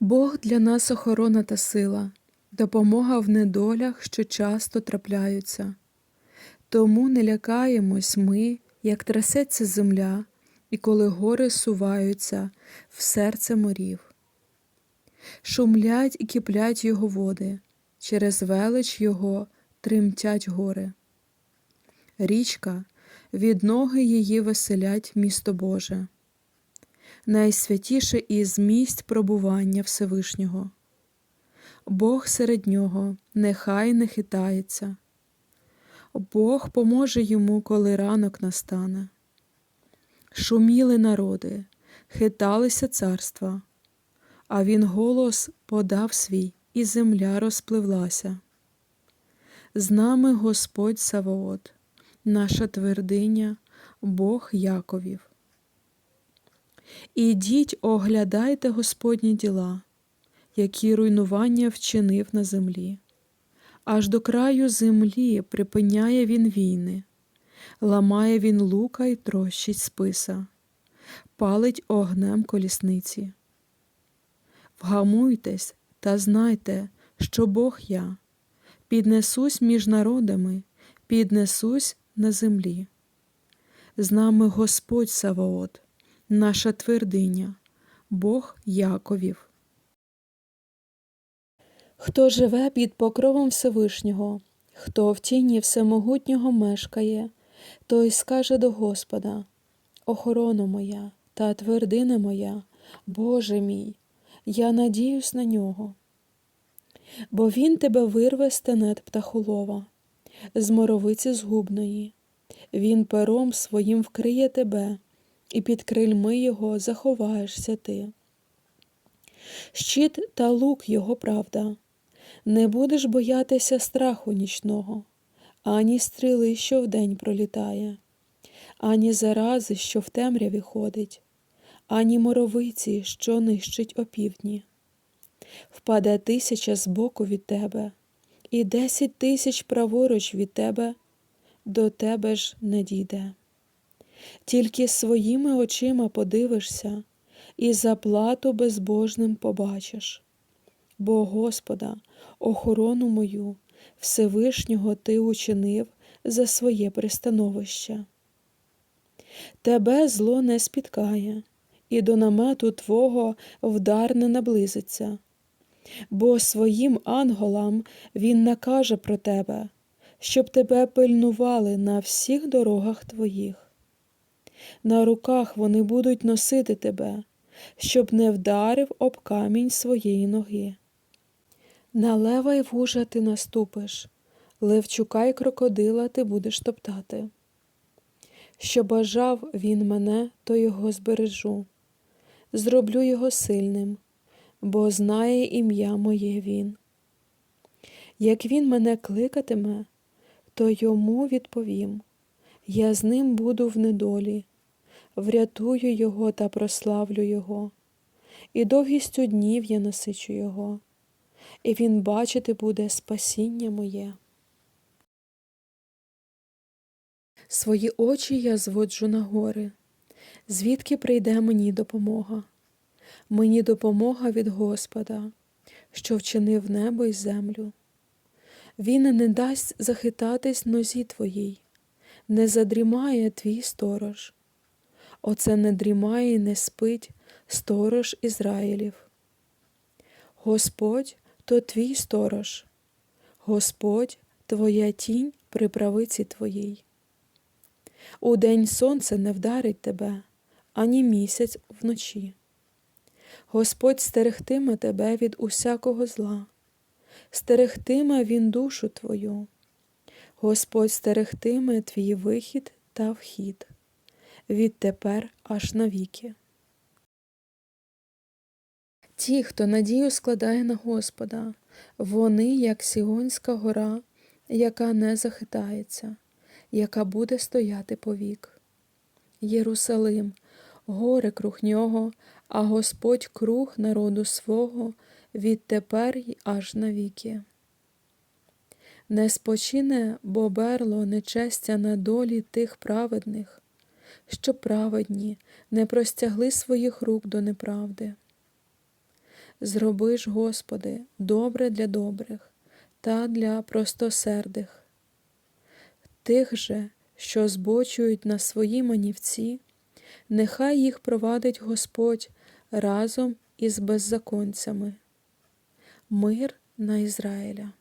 Бог для нас охорона та сила, допомога в недолях, що часто трапляються. Тому не лякаємось ми, як трясеться земля, і коли гори суваються в серце морів. Шумлять і киплять його води, через велич його тремтять гори. Річка, від ноги її веселять місто Боже, найсвятіше із місць пробування Всевишнього. Бог серед нього нехай не хитається. Бог поможе йому, коли ранок настане. Шуміли народи, хиталися царства, а він голос подав свій, і земля розпливлася. З нами Господь Саваот, наша твердиня, Бог Яковів. Ідіть, оглядайте Господні діла, які руйнування вчинив на землі. Аж до краю землі припиняє він війни, ламає він лука й трощить списа, палить огнем колісниці. Вгамуйтесь та знайте, що Бог я, піднесусь між народами, піднесусь на землі. З нами Господь Саваот, наша твердиня, Бог Яковів. Хто живе під покровом Всевишнього, хто в тіні Всемогутнього мешкає, той скаже до Господа: Охорона моя та твердина моя, Боже мій, я надіюсь на нього. Бо він тебе вирве з тенет птахолова, з моровиці згубної, він пером своїм вкриє тебе, і під крильми його заховаєшся ти. Щит та лук його правда. Не будеш боятися страху нічного, ані стріли, що вдень пролітає, ані зарази, що в темряві ходить, ані моровиці, що нищить опівдні. Впаде тисяча збоку від тебе, і десять тисяч праворуч від тебе, до тебе ж не дійде. Тільки своїми очима подивишся, і заплату безбожним побачиш. Бо Господа, охорону мою, Всевишнього Ти учинив за своє пристановище. Тебе зло не спіткає, і до намету Твого вдар не наблизиться, бо своїм анголам Він накаже про тебе, щоб тебе пильнували на всіх дорогах твоїх. На руках вони будуть носити тебе, щоб не вдарив об камінь своєї ноги. На лева й вужа ти наступиш, левчука й крокодила ти будеш топтати. Що бажав він мене, то його збережу, зроблю його сильним, бо знає ім'я моє він. Як він мене кликатиме, то йому відповім я з ним буду в недолі, врятую його та прославлю його, і довгістю днів я насичу його і він бачити буде спасіння моє. Свої очі я зводжу на гори, звідки прийде мені допомога. Мені допомога від Господа, що вчинив небо й землю. Він не дасть захитатись нозі твоїй, не задрімає твій сторож. Оце не дрімає й не спить сторож Ізраїлів. Господь то твій сторож, Господь твоя тінь при правиці твоїй. Удень сонце не вдарить тебе, ані місяць вночі. Господь стерегтиме тебе від усякого зла, стерегтиме Він душу твою, Господь стерегтиме твій вихід та вхід, відтепер аж навіки. Ті, хто надію складає на Господа, вони, як Сіонська гора, яка не захитається, яка буде стояти повік. Єрусалим, горе круг нього, а Господь круг народу свого відтепер й аж навіки. Не спочине боберло нечестя на долі тих праведних, що праведні не простягли своїх рук до неправди Зроби ж, Господи, добре для добрих та для простосердих. Тих же, що збочують на свої манівці, нехай їх провадить Господь разом із беззаконцями. Мир на Ізраїля.